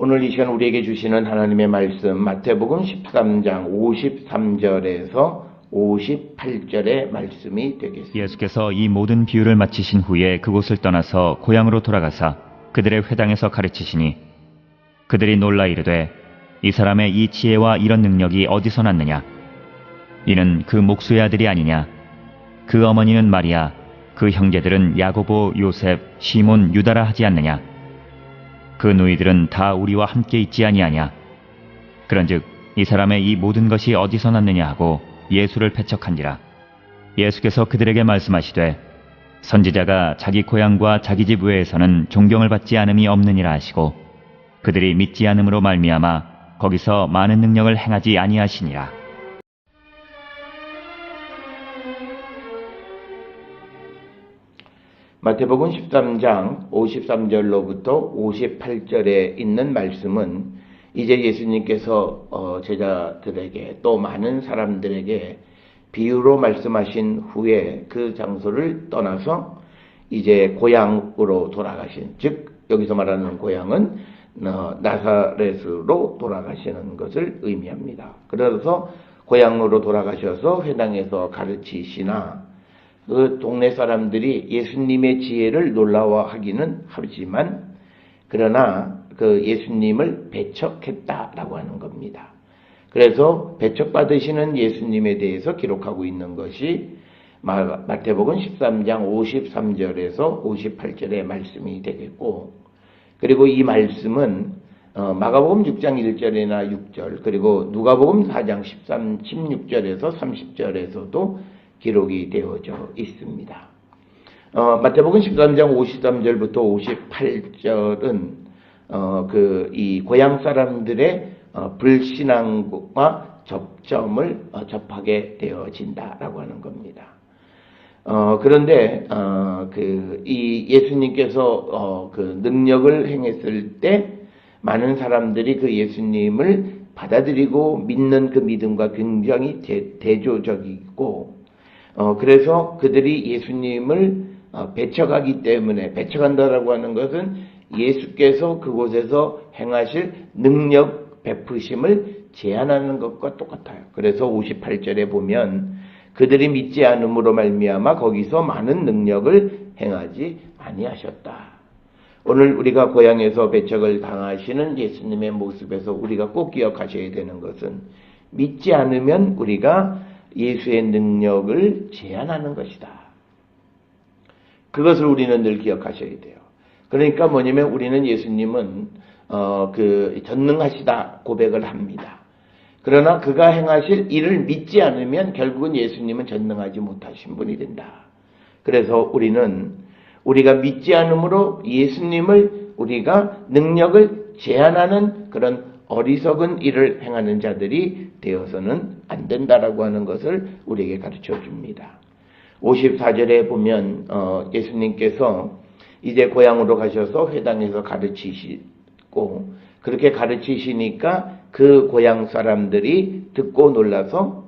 오늘 이 시간 우리에게 주시는 하나님의 말씀 마태복음 13장 53절에서 58절의 말씀이 되겠습니다. 예수께서 이 모든 비유를 마치신 후에 그곳을 떠나서 고향으로 돌아가사 그들의 회당에서 가르치시니 그들이 놀라 이르되 이 사람의 이 지혜와 이런 능력이 어디서 났느냐? 이는 그 목수의 아들이 아니냐? 그 어머니는 마리아 그 형제들은 야고보 요셉 시몬 유다라 하지 않느냐 그 누이들은 다 우리와 함께 있지 아니하냐? 그런즉 이 사람의 이 모든 것이 어디서 났느냐 하고 예수를 배척한지라. 예수께서 그들에게 말씀하시되 선지자가 자기 고향과 자기 집 외에서는 존경을 받지 않음이 없느니라 하시고 그들이 믿지 않음으로 말미암아 거기서 많은 능력을 행하지 아니하시니라 마태복음 13장 53절로부터 58절에 있는 말씀은 이제 예수님께서 어, 제자들에게 또 많은 사람들에게 비유로 말씀하신 후에 그 장소를 떠나서 이제 고향으로 돌아가신 즉 여기서 말하는 고향은 어, 나사렛으로 돌아가시는 것을 의미합니다. 그래서 고향으로 돌아가셔서 회당에서 가르치시나 그 동네 사람들이 예수님의 지혜를 놀라워하기는 하지만 그러나 그 예수님을 배척했다라고 하는 겁니다. 그래서 배척받으시는 예수님에 대해서 기록하고 있는 것이 마- 마태복음 13장 53절에서 58절의 말씀이 되겠고 그리고 이 말씀은 어, 마가복음 6장 1절이나 6절 그리고 누가복음 4장 13, 16절에서 30절에서도 기록이 되어져 있습니다. 어, 마태복음 13장 53절부터 58절은 어, 그 이 고향 사람들의 어, 불신앙과 접점을 어, 접하게 되어진다라고 하는 겁니다. 어, 그런데, 어, 그, 이 예수님께서, 어, 그 능력을 행했을 때 많은 사람들이 그 예수님을 받아들이고 믿는 그 믿음과 굉장히 대, 대조적이고, 어, 그래서 그들이 예수님을 어, 배척하기 때문에, 배척한다라고 하는 것은 예수께서 그곳에서 행하실 능력 베푸심을 제한하는 것과 똑같아요. 그래서 58절에 보면 그들이 믿지 않음으로 말미암아 거기서 많은 능력을 행하지 아니하셨다. 오늘 우리가 고향에서 배척을 당하시는 예수님의 모습에서 우리가 꼭 기억하셔야 되는 것은 믿지 않으면 우리가 예수의 능력을 제한하는 것이다. 그것을 우리는 늘 기억하셔야 돼요. 그러니까 뭐냐면 우리는 예수님은 어, 그 전능하시다 고백을 합니다. 그러나 그가 행하실 일을 믿지 않으면 결국은 예수님은 전능하지 못하신 분이 된다. 그래서 우리는 우리가 믿지 않으므로 예수님을 우리가 능력을 제한하는 그런 어리석은 일을 행하는 자들이 되어서는 안 된다라고 하는 것을 우리에게 가르쳐 줍니다. 54절에 보면 어, 예수님께서 이제 고향으로 가셔서 회당에서 가르치시고 그렇게 가르치시니까 그 고향 사람들이 듣고 놀라서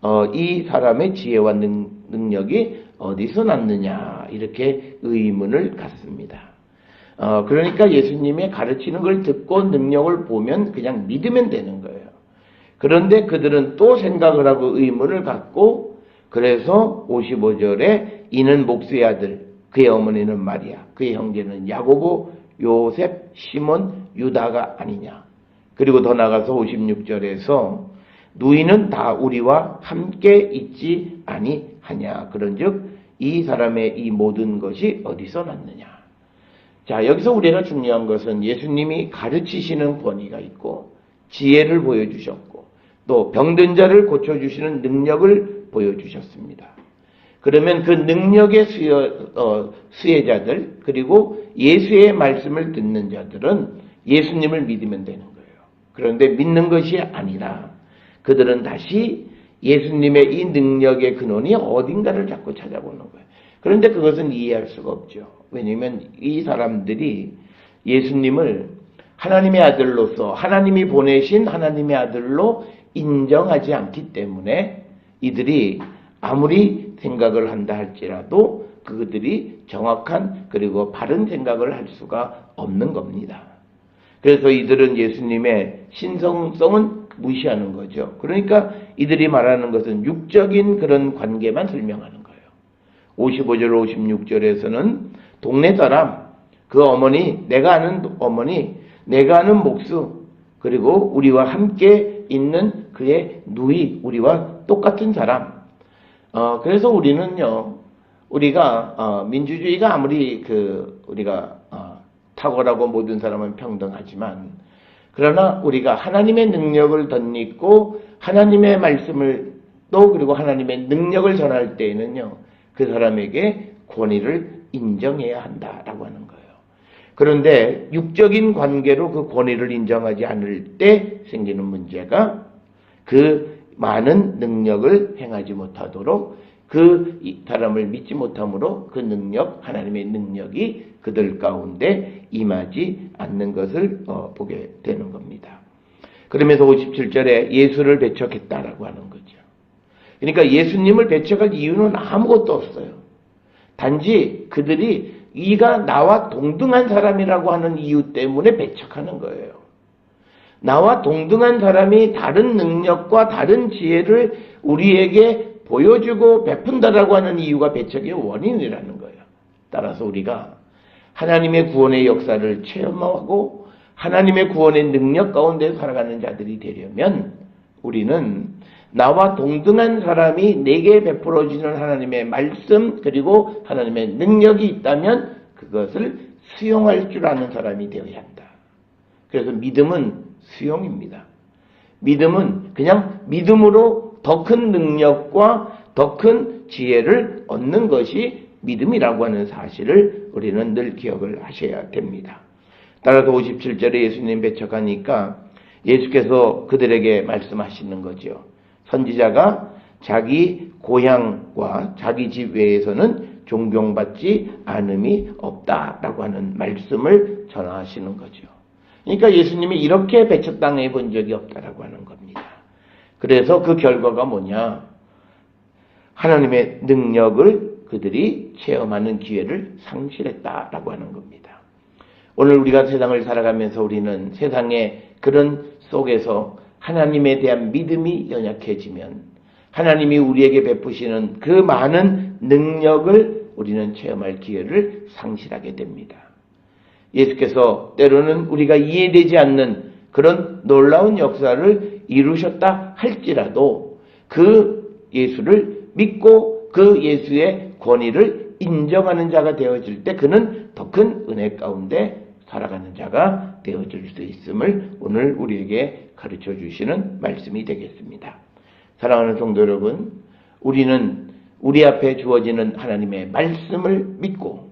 어, 이 사람의 지혜와 능, 능력이 어디서 났느냐 이렇게 의문을 갖습니다. 어, 그러니까 예수님의 가르치는 걸 듣고 능력을 보면 그냥 믿으면 되는 거예요. 그런데 그들은 또 생각을 하고 의문을 갖고 그래서 55절에 이는 목수의 아들 그의 어머니는 마리아 그의 형제는 야고보 요셉 시몬 유다가 아니냐. 그리고 더 나가서 56절에서 누이는 다 우리와 함께 있지 아니하냐. 그런즉 이 사람의 이 모든 것이 어디서 났느냐 자 여기서 우리가 중요한 것은 예수님이 가르치시는 권위가 있고 지혜를 보여주셨고 또 병든 자를 고쳐주시는 능력을 보여주셨습니다. 그러면 그 능력의 수여, 어, 수혜자들 그리고 예수의 말씀을 듣는 자들은 예수님을 믿으면 되는 거예요. 그런데 믿는 것이 아니라 그들은 다시 예수님의 이 능력의 근원이 어딘가를 자꾸 찾아보는 거예요. 그런데 그것은 이해할 수가 없죠. 왜냐하면 이 사람들이 예수님을 하나님의 아들로서 하나님이 보내신 하나님의 아들로 인정하지 않기 때문에 이들이 아무리 생각을 한다 할지라도 그들이 정확한 그리고 바른 생각을 할 수가 없는 겁니다. 그래서 이들은 예수님의 신성성은 무시하는 거죠. 그러니까 이들이 말하는 것은 육적인 그런 관계만 설명하는 거예요. 55절, 56절에서는 동네 사람, 그 어머니, 내가 아는 어머니, 내가 아는 목수, 그리고 우리와 함께 있는 그의 누이, 우리와 똑같은 사람. 어, 그래서 우리는요, 우리가, 어, 민주주의가 아무리 그, 우리가, 어, 탁월하고 모든 사람은 평등하지만, 그러나 우리가 하나님의 능력을 덧입고 하나님의 말씀을 또 그리고 하나님의 능력을 전할 때에는요, 그 사람에게 권위를 인정해야 한다라고 하는 거예요. 그런데 육적인 관계로 그 권위를 인정하지 않을 때 생기는 문제가 그 많은 능력을 행하지 못하도록 그이 사람을 믿지 못함으로 그 능력, 하나님의 능력이 그들 가운데 임하지 않는 것을 어, 보게 되는 겁니다. 그러면서 57절에 예수를 배척했다라고 하는 거죠. 그러니까 예수님을 배척할 이유는 아무것도 없어요. 단지 그들이 이가 나와 동등한 사람이라고 하는 이유 때문에 배척하는 거예요. 나와 동등한 사람이 다른 능력과 다른 지혜를 우리에게 보여주고 베푼다라고 하는 이유가 배척의 원인이라는 거예요. 따라서 우리가 하나님의 구원의 역사를 체험하고 하나님의 구원의 능력 가운데 살아가는 자들이 되려면 우리는 나와 동등한 사람이 내게 베풀어주는 하나님의 말씀 그리고 하나님의 능력이 있다면 그것을 수용할 줄 아는 사람이 되어야 한다. 그래서 믿음은 수용입니다. 믿음은 그냥 믿음으로 더 큰 능력과 더 큰 지혜를 얻는 것이 믿음이라고 하는 사실을 우리는 늘 기억을 하셔야 됩니다. 따라서 57절에 예수님 배척하니까 예수께서 그들에게 말씀하시는 거죠. 선지자가 자기 고향과 자기 집 외에서는 존경받지 않음이 없다라고 하는 말씀을 전하시는 거죠. 그러니까 예수님이 이렇게 배척당해 본 적이 없다라고 하는 겁니다. 그래서 그 결과가 뭐냐? 하나님의 능력을 그들이 체험하는 기회를 상실했다라고 하는 겁니다. 오늘 우리가 세상을 살아가면서 우리는 세상의 그런 속에서 하나님에 대한 믿음이 연약해지면 하나님이 우리에게 베푸시는 그 많은 능력을 우리는 체험할 기회를 상실하게 됩니다. 예수께서 때로는 우리가 이해되지 않는 그런 놀라운 역사를 이루셨다 할지라도 그 예수를 믿고 그 예수의 권위를 인정하는 자가 되어질 때 그는 더 큰 은혜 가운데 살아가는 자가 되어질 수 있음을 오늘 우리에게 가르쳐 주시는 말씀이 되겠습니다. 사랑하는 성도 여러분, 우리는 우리 앞에 주어지는 하나님의 말씀을 믿고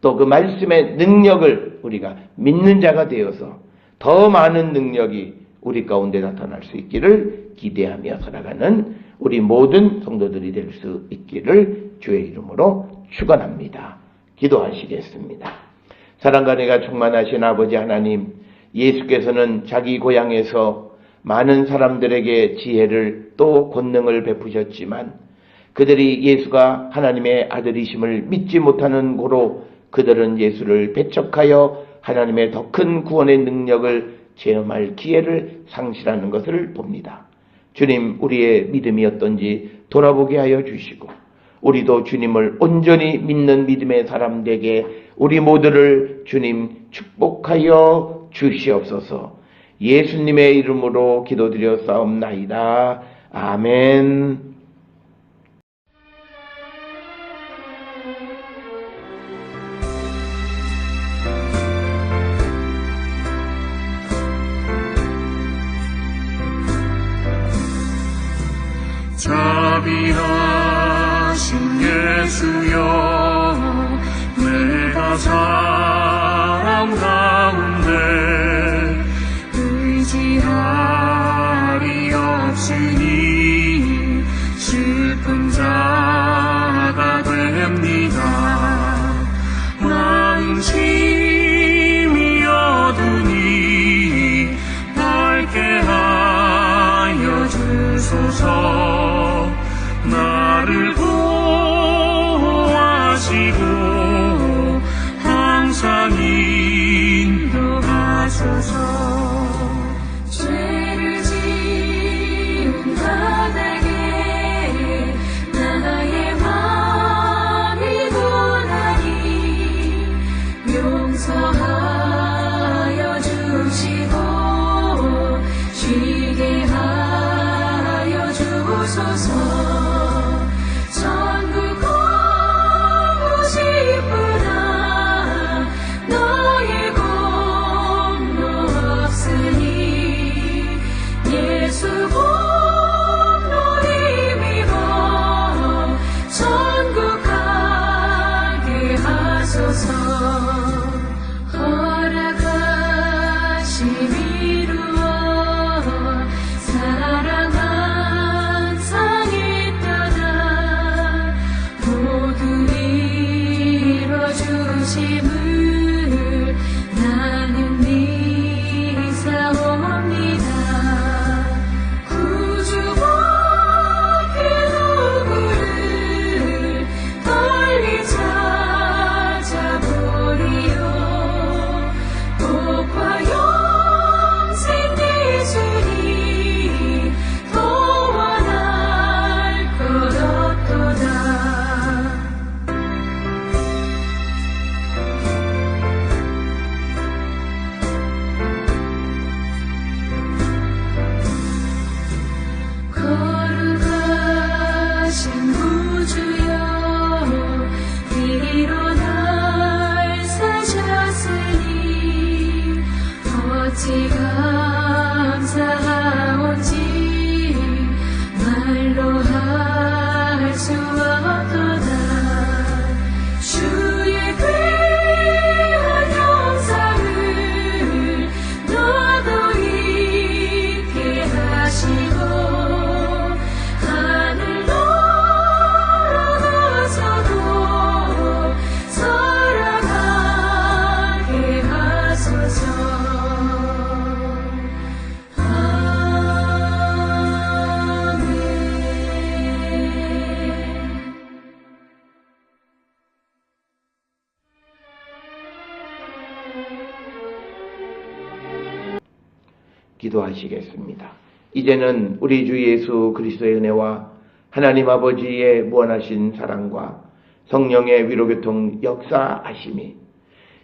또 그 말씀의 능력을 우리가 믿는 자가 되어서 더 많은 능력이 우리 가운데 나타날 수 있기를 기대하며 살아가는 우리 모든 성도들이 될 수 있기를 주의 이름으로 축원합니다. 기도하시겠습니다. 사랑과 내가 충만하신 아버지 하나님, 예수께서는 자기 고향에서 많은 사람들에게 지혜를 또 권능을 베푸셨지만 그들이 예수가 하나님의 아들이심을 믿지 못하는 고로 그들은 예수를 배척하여 하나님의 더 큰 구원의 능력을 체험할 기회를 상실하는 것을 봅니다. 주님, 우리의 믿음이 어떤지 돌아보게 하여 주시고, 우리도 주님을 온전히 믿는 믿음의 사람 되게 우리 모두를 주님 축복하여 주시옵소서. 예수님의 이름으로 기도드려 싸움나이다. 아멘. 자비하 신 예수여 내가 가 어찌 감사하오지 기도하시겠습니다. 이제는 우리 주 예수 그리스도의 은혜와 하나님 아버지의 무한하신 사랑과 성령의 위로교통 역사하심이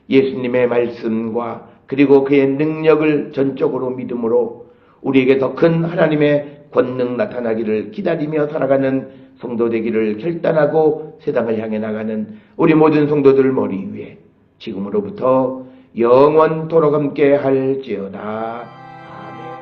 예수님의 말씀과 그리고 그의 능력을 전적으로 믿음으로 우리에게 더 큰 하나님의 권능 나타나기를 기다리며 살아가는 성도 되기를 결단하고 세상을 향해 나가는 우리 모든 성도들 머리 위에 지금으로부터 영원토록 함께 할지어다. 아멘.